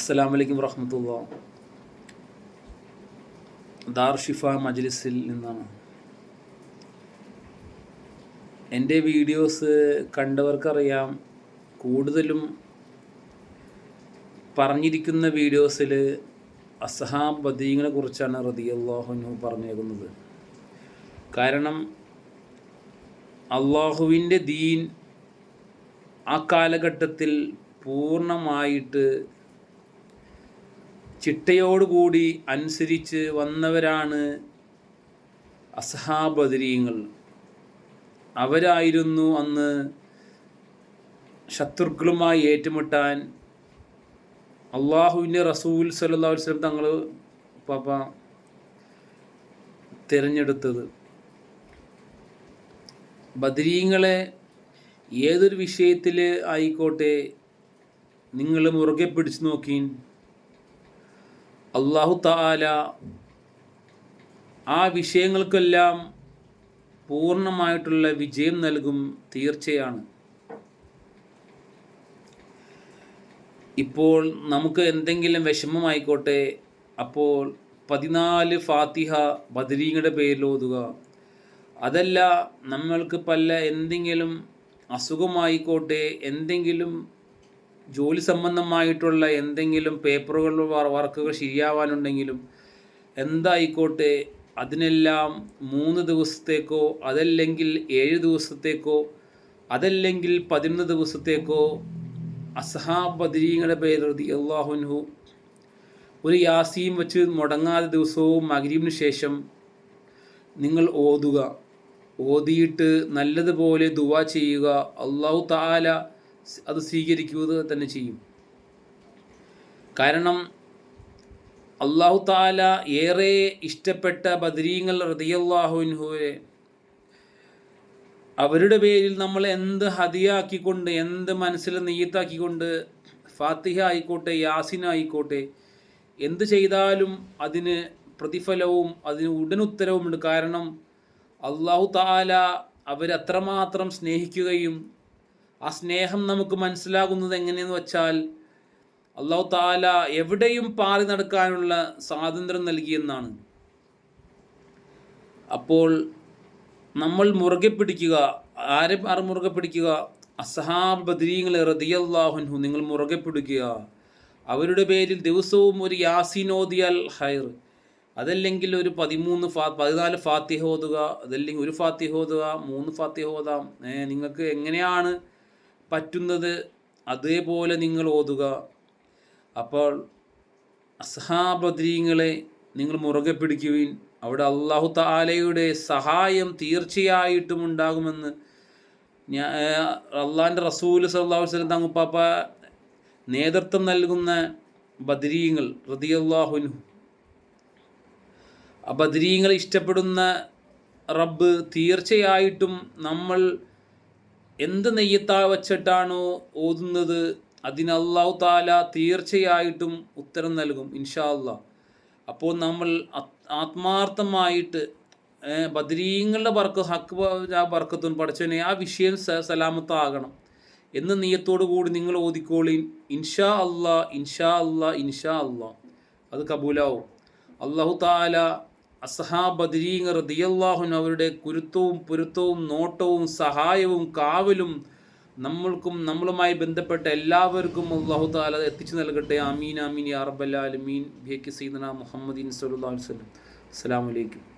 അസ്സാം വലൈക്കും വറഹമത്തുള്ള. ദാർ ഷിഫ മജ്ലിസിൽ നിന്നാണ്. എന്റെ വീഡിയോസ് കണ്ടവർക്കറിയാം കൂടുതലും പറഞ്ഞിരിക്കുന്ന വീഡിയോസിൽ അസഹാബ് ബദീങ്ങളെ കുറിച്ചാണ് റതിയല്ലാഹുനു പറഞ്ഞേക്കുന്നത്. കാരണം അള്ളാഹുവിന്റെ ദീൻ ആ കാലഘട്ടത്തിൽ പൂർണമായിട്ട് ചിട്ടയോടുകൂടി അനുസരിച്ച് വന്നവരാണ് അസഹാബദരീങ്ങൾ അവരായിരുന്നു അന്ന് ശത്രുക്കളുമായി ഏറ്റുമുട്ടാൻ അള്ളാഹുവിന്റെ റസൂൽ സല്ലാ വസ്ലം തങ്ങൾ പാപ്പ തിരഞ്ഞെടുത്തത്. ബദരീങ്ങളെ ഏതൊരു വിഷയത്തിൽ ആയിക്കോട്ടെ നിങ്ങൾ മുറുകെ പിടിച്ചു നോക്കി അള്ളാഹു താല ആ വിഷയങ്ങൾക്കെല്ലാം പൂർണമായിട്ടുള്ള വിജയം നൽകും തീർച്ചയാണ്. ഇപ്പോൾ നമുക്ക് എന്തെങ്കിലും വിഷമമായിക്കോട്ടെ അപ്പോൾ പതിനാല് ഫാത്തിഹ ബദരീങ്ങളുടെ പേരിൽ ഓതുക. അതല്ല നമ്മൾക്ക് പല എന്തെങ്കിലും അസുഖമായിക്കോട്ടെ എന്തെങ്കിലും ജോലി സംബന്ധമായിട്ടുള്ള എന്തെങ്കിലും പേപ്പറുകൾ വർക്കുകൾ ശരിയാവാനുണ്ടെങ്കിലും എന്തായിക്കോട്ടെ അതിനെല്ലാം മൂന്ന് ദിവസത്തേക്കോ അതല്ലെങ്കിൽ ഏഴ് ദിവസത്തേക്കോ അതല്ലെങ്കിൽ പതിനൊന്ന് ദിവസത്തേക്കോ അസഹാബദരീങ്ങളുടെ പേര് അള്ളാഹുൻഹു ഒരു യാസിയും വെച്ച് മുടങ്ങാതെ ദിവസവും മകരീബിന് ശേഷം നിങ്ങൾ ഓതുക. ഓതിയിട്ട് നല്ലതുപോലെ ദുവാ ചെയ്യുക. അള്ളാഹു താല അത് സ്വീകരിക്കുക തന്നെ ചെയ്യും. കാരണം അള്ളാഹു താല ഏറെ ഇഷ്ടപ്പെട്ട ബദരീങ്ങൾ റതിയല്ലാഹുൻഹുവെ അവരുടെ പേരിൽ നമ്മൾ എന്ത് ഹതിയാക്കിക്കൊണ്ട് എന്ത് മനസ്സിൽ നെയ്യത്താക്കിക്കൊണ്ട് ഫാത്തിഹ ആയിക്കോട്ടെ യാസിൻ ആയിക്കോട്ടെ എന്ത് ചെയ്താലും അതിന് പ്രതിഫലവും അതിന് ഉടനുത്തരവുമുണ്ട്. കാരണം അള്ളാഹു താല അവരത്രമാത്രം സ്നേഹിക്കുകയും ആ സ്നേഹം നമുക്ക് മനസ്സിലാകുന്നത് എങ്ങനെയെന്ന് വെച്ചാൽ അള്ളാഹു താല എവിടെയും പാറി നടക്കാനുള്ള സ്വാതന്ത്ര്യം നൽകിയെന്നാണ് അപ്പോൾ നമ്മൾ മുറുകെ പിടിക്കുക ആരെ ആറ് മുറുകെ പിടിക്കുക? അസഹാബ് ബദ്രീങ്ങളെ റതിയല്ലാഹുൻഹു നിങ്ങൾ മുറുകെ പിടിക്കുക. അവരുടെ പേരിൽ ദിവസവും ഒരു യാസിനോദിയൽ ഹൈർ. അതല്ലെങ്കിൽ ഒരു പതിമൂന്ന് ഫാ പതിനാല് ഫാത്തിഹ ഓതുക അതല്ലെങ്കിൽ ഒരു ഫാത്തിഹ ഓതുക മൂന്ന് ഫാത്തിഹ ഓതാം. നിങ്ങൾക്ക് എങ്ങനെയാണ് പറ്റുന്നത് അതേപോലെ നിങ്ങൾ ഓതുക. അപ്പോൾ അസഹാബദ്രീങ്ങളെ നിങ്ങൾ മുറുകെ പിടിക്കുവിൻ. അവിടെ അള്ളാഹു താലയുടെ സഹായം തീർച്ചയായിട്ടും ഉണ്ടാകുമെന്ന് ഞാൻ അള്ളാഹിന്റെ റസൂൽ സല്ലാഹു വസ്ലം തങ്ങുപ്പാപ്പ നേതൃത്വം നൽകുന്ന ബദ്രീങ്ങൾ റതിയല്ലാഹുനു ആ ബദ്രീങ്ങൾ ഇഷ്ടപ്പെടുന്ന റബ്ബ് തീർച്ചയായിട്ടും നമ്മൾ എന്ത് നെയ്യത്താ വച്ചിട്ടാണോ ഓതുന്നത് അതിന് അള്ളാഹു താല തീർച്ചയായിട്ടും ഉത്തരം നൽകും ഇൻഷാ അപ്പോൾ നമ്മൾ ആത്മാർത്ഥമായിട്ട് ബദരീങ്ങളുടെ ബർക്ക് ഹക്ക് വർക്കത്തും പഠിച്ചവനെ ആ വിഷയം സലാമത്താകണം. എന്ന് നീയത്തോടു കൂടി നിങ്ങൾ ഓതിക്കോളീൻ ഇൻഷാ അള്ളാ ഇൻഷാ അള്ളാ ഇൻഷാ അള്ളാ അത് കബൂലാവും. അള്ളാഹു താല അസഹാ ബദ്രീങ്ങർ ദിയല്ലാഹുൻ അവരുടെ കുരുത്തവും പുരുത്തവും നോട്ടവും സഹായവും കാവലും നമ്മൾക്കും നമ്മളുമായി ബന്ധപ്പെട്ട എല്ലാവർക്കും അള്ളാഹു താല എത്തിച്ചു നൽകട്ടെ. അമീൻ അമീൻ യാ ബി കെ സീദന മുഹമ്മദീൻ സല്ലാ വസ്ലം അസ്സാം വലൈക്കും